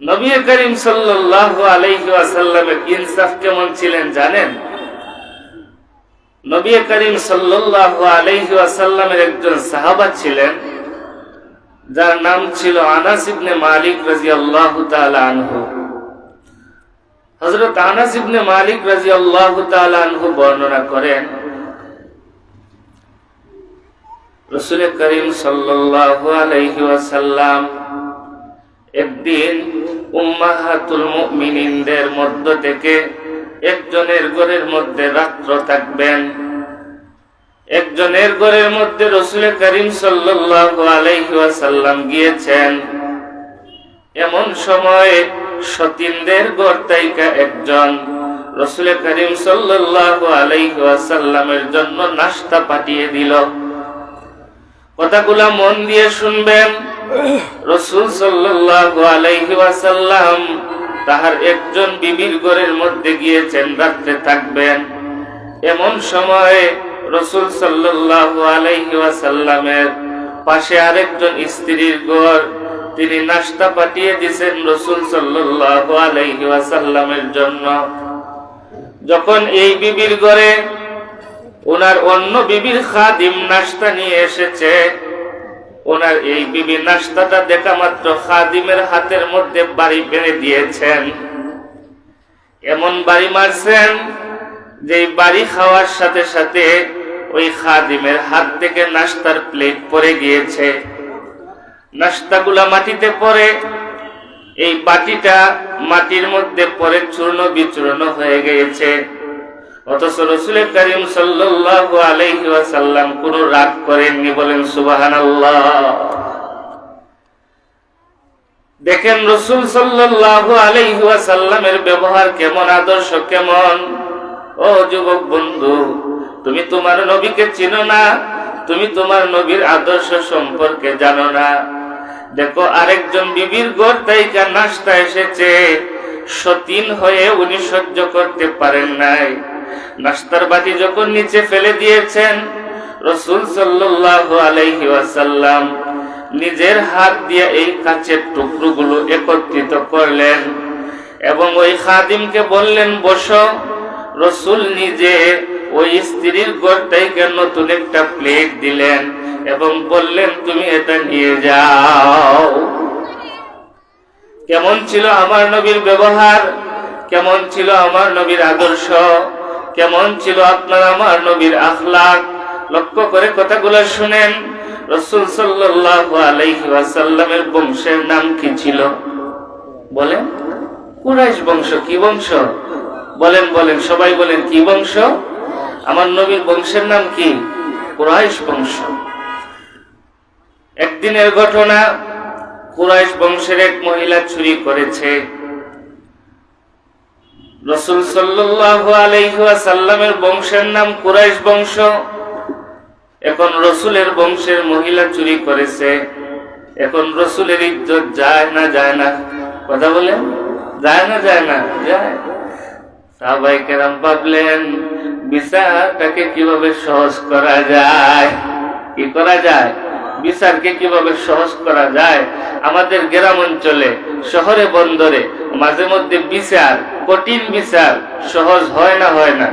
নবী করিম সাল্লাল্লাহু আলাইহি ওয়াসাল্লামের ইনসাফ কেমন ছিলেন জানেন? নবী করিম সাল্লাল্লাহু আলাইহি ওয়াসাল্লামের একজন সাহাবা ছিলেন, যার নাম ছিল আনাস ইবনে মালিক রাদিয়াল্লাহু তাআলা আনহু। হযরত আনাস মালিক রাদিয়াল্লাহু তাআলা আনহু বর্ণনা করেন রসুল করিম সাল্লাল্লাহু আলাইহি ওয়াসাল্লাম একদিন উম্মাহাতুল মধ্য থেকে একজনের ঘরের মধ্যে রাত্র থাকবেন। একজনের ঘরের মধ্যে রসুল করিম ওয়াসাল্লাম গিয়েছেন। এমন সময় সতীনদের ঘর তাইকা একজন রসুল করিম সাল্লাল্লাহু আলাইহি ওয়াসাল্লামের জন্য নাস্তা পাঠিয়ে দিল। কথাগুলা মন দিয়ে শুনবেন। রসুল সাল্লাল্লাহু আলাইহি ওয়াসাল্লাম তাহার একজন বিবির ঘরের মধ্যে গিয়েছেন, রাত্রে থাকবেন। এমন সময় রসুল সাল্লাল্লাহু আলাইহি ওয়াসাল্লামের পাশে আরেকজন স্ত্রীর ঘর, তিনি নাস্তা পাঠিয়ে দিয়েছেন রসুল সাল্লাল্লাহু আলাইহি ওয়াসাল্লামের জন্য। যখন এই বিবির ঘরে ওনার অন্য বিবির খাদিম নাস্তা নিয়ে এসেছে ওনার এই বিবি নাস্তাটা দেখা মাত্র খাদিমের হাতের মধ্যে বাড়ি বেড়ে দিয়েছেন। এমন বাড়ি মারছেন যে বাড়ি খাওয়ার সাথে সাথে ওই খাদিমের হাত থেকে নাস্তার প্লেট পরে গিয়েছে। নাস্তাগুলা মাটিতে পড়ে, এই বাটিটা মাটির মধ্যে পরে চূর্ণ বিচূর্ণ হয়ে গিয়েছে। অথচ রসুল করিম সাল্লাল্লাহু আলাইহি ওয়াসাল্লাম কোনো রাগ করেননি, বলেন সুবহানাল্লাহ। দেখেন রসুল সাল্লাল্লাহু আলাইহি ওয়াসাল্লামের ব্যবহার কেমন, আদর্শ কেমন? ও যুবক বন্ধু, তুমি তোমার নবীকে চিনো না, তুমি তোমার নবীর আদর্শ সম্পর্কে জানো না। দেখো, আরেকজন বিবির গোর তাইকা নাস্তা এসেছে, সতীন হয়ে উনি সহ্য করতে পারেন নাই। নাস্তার বাটি যখন নিচে ফেলে দিয়েছেন, রসুল সাল্লাল্লাহু আলাইহি ওয়াসাল্লাম নিজের হাত দিয়ে এই কাচের টুকরোগুলো একত্রিত করলেন এবং ওই খাদিমকে বললেন, বসো। রসুল নিজে ওই স্ত্রীর গড়টাইকে নতুন একটা প্লেট দিলেন এবং বললেন, তুমি এটা নিয়ে যাও। কেমন ছিল আমার নবীর ব্যবহার? কেমন ছিল আমার নবীর আদর্শ? কেমন ছিল আপনার, আমার নবীর আখলাক? লক্ষ্য করে কথাগুলো শুনেন। রসুল ওয়াসাল্লামের বংশের নাম কি ছিল? বলেন। কুরাইশ বংশ, কি বংশ? বলেন বলেন, সবাই বলেন, কি বংশ? আমার নবীর বংশের নাম কি? কুরাইশ বংশ। একদিনের ঘটনা, কুরাইশ বংশের এক মহিলা চুরি করেছে। রসুল সাল্লাল্লাহু আলাইহি ওয়াসাল্লামের বংশের নাম কুরাইশ বংশ। এখন রসুলের বংশের মহিলা চুরি করেছে। এখন রসুলের ইজ্জত যায় না যায় না। কথা বলেন? যায় না যায় না? যায়। সাহাবাই কেরাম ভাবলেন, বিচারটাকে কীভাবে সহজ করা যায়? কি করা যায়? বিচারকে কীভাবে সহজ করা যায়? আমাদের গ্রাম অঞ্চলে, শহরে, বন্দরে, মাঝে মধ্যে বিচার কঠিন বিচার, সহজ হয় না হয় না।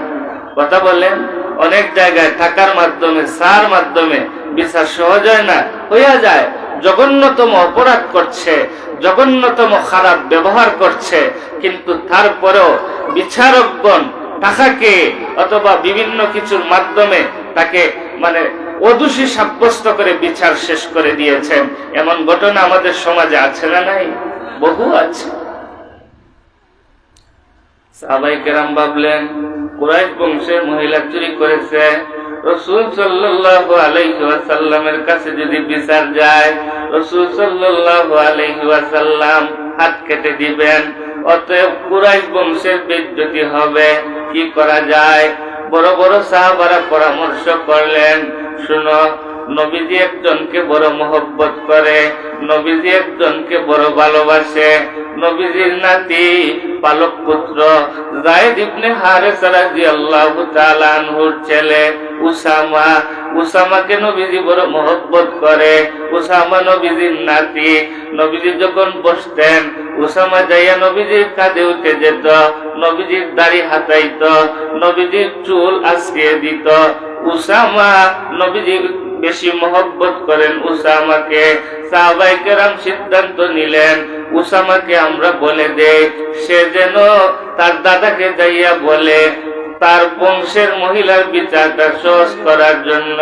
কথা বলেন অনেক জায়গায় থাকার মাধ্যমে, সার মাধ্যমে বিচার সহজ হয় না, হইয়া যায়। জঘন্যতম অপরাধ করছে, জঘন্যতম খারাপ ব্যবহার করছে, কিন্তু তারপরেও বিচারকগণ টাকাকে অথবা বিভিন্ন কিছুর মাধ্যমে তাকে মানে অদোষী সাব্যস্ত করে বিচার শেষ করে দিয়েছেন। এমন ঘটনা আমাদের সমাজে আছে না নাই? বহু আছে। কেরাম ভাবলেন, কুরাইশ বংশের মহিলা চুরি করেছে। রসুল সাল্লাল্লাহু আলাইহি কাছে যদি বিচার যায়, রসুল হাত কেটে দিবেন। অতএব কুরাইশ বংশের বেজ্জতি হবে। কি করা যায়? বড় বড় সাহাবারা পরামর্শ করলেন, শুনো নবীজি একজনকে বড় মহব্বত করে, নবীজি একজনকে বড় ভালোবাসে। নবীজির নাতি পালক পুত্র জায়েদ ইবনে হারেস রাদিয়াল্লাহু তাআলা আনহুর ছেলে উসামা। উসামাকে নবীজি বড় মহব্বত করে। উসামা নবীজির নাতি। নবীজি যখন বসতেন, উসামা যাইয়া নবীজির কাঁধে উঠে যেত, নবীজির দাড়ি হাতাইত, নবীজির চুল আজকে দিত। উসামা নবীজি বেশি মহব্বত করেন উসামাকে। সাহাবাই কেরাম সিদ্ধান্ত নিলেন, উসামাকে আমরা বলে দেই, সে যেন তার দাদাকে যাইয়া বলে, তার বংশের মহিলার বিচারটা সহজ করার জন্য।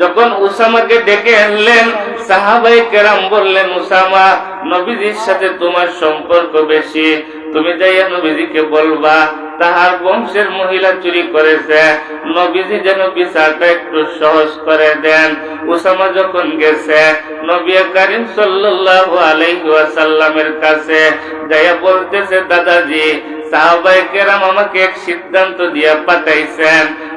যখন উসামাকে ডেকে আনলেন সাহাবাই কেরাম বললেন, উসামা, নবীজির সাথে তোমার সম্পর্ক বেশি, তুমি যাইয়া নবীজিকে বলবা। তাহার বংশের মহিলা চুরি করেছে। নবীজি যেন বিচারটা একটু সহজ করে দেন। উসামা যখন গেছে, নবী করিম সাল্লাহ আলাইহি সাল্লামের কাছে বলতেছে, দাদাজি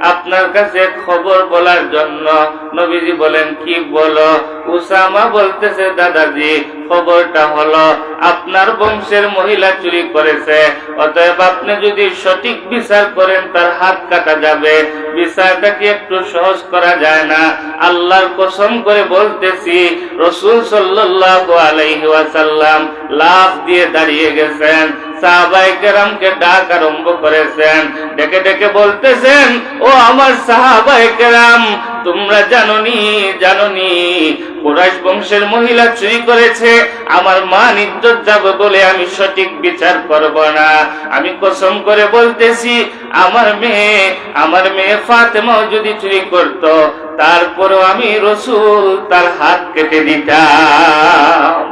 আপনার কাছে খবর বলার জন্য। নবীজি বলেন, কি বলো? উসামা বলতেছে, দাদাজি, খবরটা হলো, আপনার বংশের মহিলা চুরি করেছে। অতএব আপনি যদি সঠিক বিচার করেন, তার হাত কাটা যাবে। বিচারটা কি একটু সহজ করা যায় না? আল্লাহর কসম করে বলতেছি, রসুল সাল্লাল্লাহু আলাইহি ওয়াসাল্লাম লাভ দিয়ে দাঁড়িয়ে গেছেন। সাহাবাই কেরামকে ডাক আরম্ভ করেছেন। ডেকে ডেকে বলতেছেন, ও আমার সাহাবাই কেরাম তোমরা জাননি জাননি, কুরাইশ বংশের মহিলা চুরি করেছে, আমার মান ইজ্জত যাবে বলে আমি সঠিক বিচার করব না। আমি কসম করে বলতেছি, আমার মেয়ে আমার মেয়ে ফাতেমাও যদি চুরি করত, তারপরও আমি রসুল তার হাত কেটে দিতাম।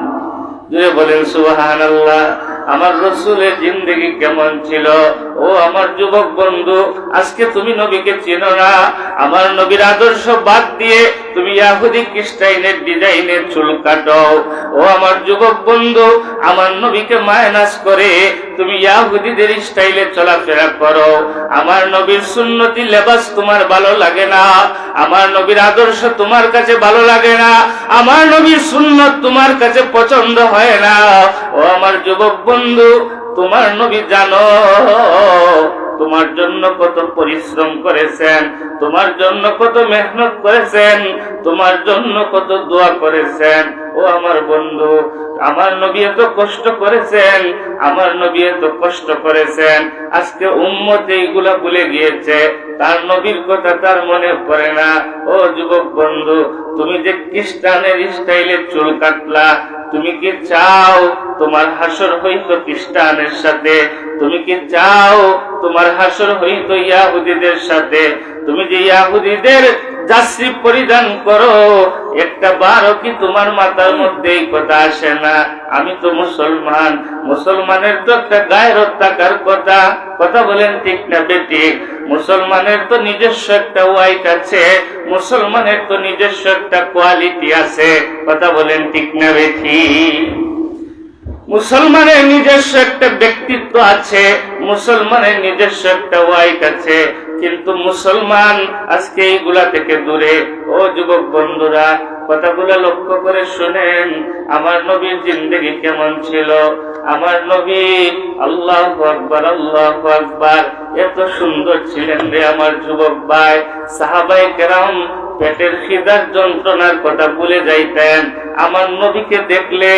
বলেন সুবাহান আল্লাহ আমার রসুলের জিন্দগি কেমন ছিল? ও আমার যুবক বন্ধু, আজকে তুমি নবীকে চেনো না। আমার নবীর আদর্শ বাদ দিয়ে তুমি ইয়াহুদি খ্রিস্টাইনের ডিজাইনের চুল কাটো ও আমার যুবক বন্ধু, আমার নবীকে মায়নাস করে তুমি ইয়াহুদিদের স্টাইলে চলাফেরা করো। আমার নবীর সুন্নতি লেবাস তোমার ভালো লাগে না। আমার নবীর আদর্শ তোমার কাছে ভালো লাগে না। আমার নবীর সুন্নত তোমার কাছে পছন্দ হয় না। ও আমার যুবক বন্ধু তোমার নবী জানো, তোমার জন্য কত পরিশ্রম করেছেন, তোমার জন্য কত মেহনত করেছেন, তোমার জন্য কত দোয়া করেছেন। ও আমার বন্ধু, আমার নবী এত কষ্ট করেছেন, আমার নবী এত কষ্ট করেছেন। আজকে উম্মত এইগুলা ভুলে গিয়েছে, তার নবীর কথা তার মনে পড়ে না। ও যুবক বন্ধু, তুমি যে খ্রিস্টানের স্টাইলে চুল কাটলা তুমি কি চাও তোমার হাসর হইত খ্রিস্টানের সাথে? তুমি কি চাও তোমার হাসর হইত ইয়াহুদিদের সাথে? তুমি যে ইয়াহুদিদের যাশ্রী পরিধান করো একটা বারও কি তোমার মাথার মধ্যে কথা আসে না? আমি তো মুসলমান। মুসলমানের তো একটা গায়ের থাকার কথা। কথা বলেন ঠিক না বেটি? মুসলমানের তো নিজস্ব একটা ওয়াইট আছে। মুসলমানের তো নিজস্ব একটা কোয়ালিটি আছে। কথা বলেন ঠিক না বেটি? মুসলমানের নিজস্ব একটা ব্যক্তিত্ব আছে। মুসলমানের নিজস্ব একটা ওয়াইট আছে। কিন্তু মুসলমান আজকে এইগুলা থেকে দূরে। ও যুবক বন্ধুরা, কথাগুলো লক্ষ্য করে শুনেন, আমার নবীর জিন্দগি কেমন ছিল? আমার নবী আল্লাহ আকবার আল্লাহ আকবার, এত সুন্দর ছিলেন রে আমার যুবক ভাই। সাহাবাই কেরাম পেটের খিদার যন্ত্রণার কথা ভুলে যাইতেন। আমার নবীকে দেখলে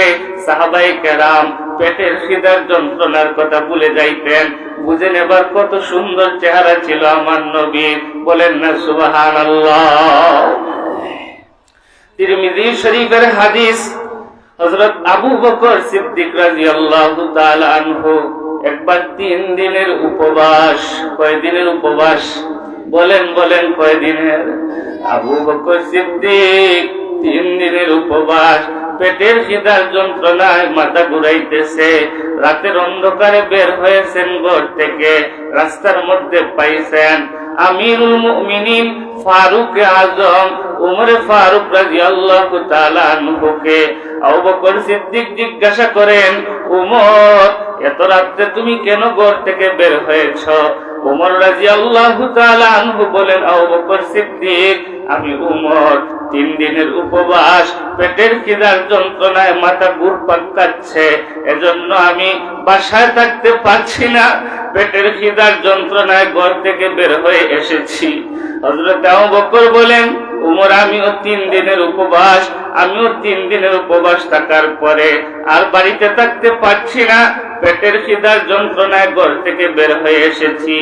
সাহাবাই কেরাম পেটের খিদার যন্ত্রণার কথা ভুলে যাইতেন। বুঝে নেবার কত সুন্দর চেহারা ছিল আমার নবী। বলেন না সুবাহান তিরমিজি শরীফের হাদিস, হযরত আবু বকর সিদ্দিক রাদিয়াল্লাহু তাআলা আনহু একবার তিন দিনের উপবাস কয় দিনের উপবাস? বলেন বলেন, কয়দিনের? আবু বকর সিদ্দিক তিন দিনের উপবাস। পেটের খিদার যন্ত্রণায় মাথা ঘুরাইতেছে। রাতের অন্ধকারে বের হয়েছেন ঘর থেকে। রাস্তার মধ্যে পাইছেন আমিরুল মুমিনিন ফারুক আজম, উমরে ফারুক রাদিয়াল্লাহু তাআলা আনহুকে। আবু বকর সিদ্দিক জিজ্ঞাসা করেন, উমর, এত রাত্রে তুমি কেন ঘর থেকে বের হয়েছ? উমর রাদিয়াল্লাহু তাআলা আনহু বলেন, আবু বকর সিদ্দিক, আমি উমর। তিন দিনের উপবাস, পেটের খিদার যন্ত্রণায় মাথা গুড় পাকাচ্ছে। এজন্য আমি বাসায় থাকতে পারছি না। পেটের খিদার যন্ত্রণায় ঘর থেকে বের হয়ে এসেছি। বকর বলেন, উমর, আমিও তিন দিনের উপবাস, আমিও তিন দিনের উপবাস থাকার পরে আর বাড়িতে থাকতে পারছি না। পেটের খিদার যন্ত্রণায় ঘর থেকে বের হয়ে এসেছি।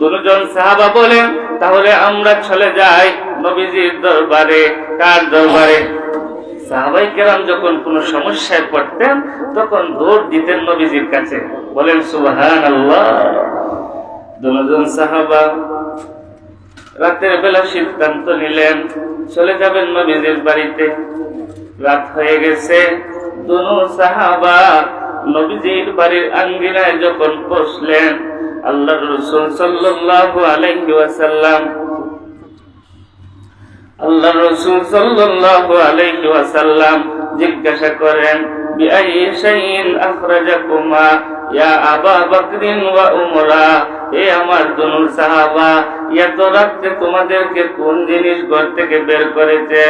দুজন সাহাবা বলেন, তাহলে আমরা চলে যাই নবীজির দরবারে। কার দরবারে? সাহাবাই কেরাম যখন কোন সমস্যায় পড়তেন, তখন দৌড় দিতেন নবীজির কাছে। বলেন সুবহান আল্লাহ দুজন সাহাবা রাতের বেলা সিদ্ধান্ত নিলেন, চলে যাবেন নবীজির বাড়িতে। রাত হয়ে গেছে। দুনু সাহাবা নবীজির বাড়ির আঙ্গিনায় যখন বসলেন আল্লাহ রসুল সাল্লাল্লাহু আলাইহি আল্লাহ রসুল জিজ্ঞাসা করেন আমার সাহাবা তোমাদেরকে কোন জিনিস ঘর থেকে বের করেছে?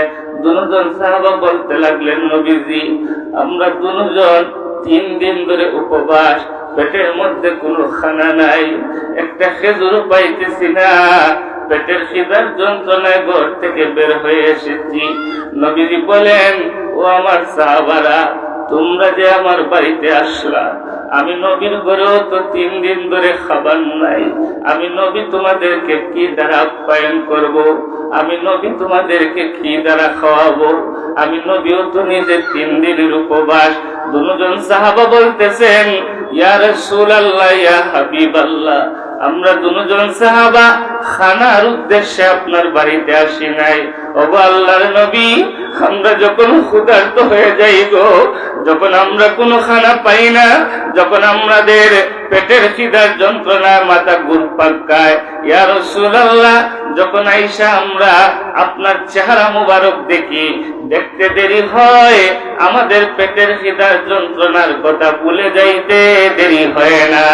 সাহাবা বলতে লাগলেন, নবীজি, আমরা দুজন তিন দিন ধরে উপবাস, পেটের মধ্যে কোনো খানা নাই, একটা খেজুর পাইতেছি না। পেটের খিদার যন্ত্রণায় ঘর থেকে বের হয়ে এসেছি। নবীজি বলেন, ও আমার সাহাবারা, তোমরা যে আমার বাড়িতে আসলা, আমি নবীর ঘরেও তো তিন দিন ধরে খাবার নাই। আমি নবী তোমাদেরকে কি দ্বারা আপ্যায়ন করব। আমি নবী তোমাদেরকে কি দ্বারা খাওয়াবো? আমি নবীও তো নিজে তিন দিনের উপবাস, দুজন সাহাবা বলতেছেন, ইয়া রাসূলুল্লাহ, ইয়া হাবিবাল্লাহ। আমরা দুজন সাহাবা খানার উদ্দেশ্যে আপনার বাড়িতে আসি নাই। ওগো আল্লাহর নবী, আমরা যখন ক্ষুধার্ত হয়ে যাই গো, যখন আমরা কোনো খানা পাই না, যখন আমাদের পেটের খিদার যন্ত্রণায় মাথা ইয়া রাসূলুল্লাহ, যখন আইসা আমরা আপনার চেহারা মুবারক দেখি, দেখতে দেরি হয়, আমাদের পেটের খিদার যন্ত্রণার কথা ভুলে যাইতে দেরি হয় না।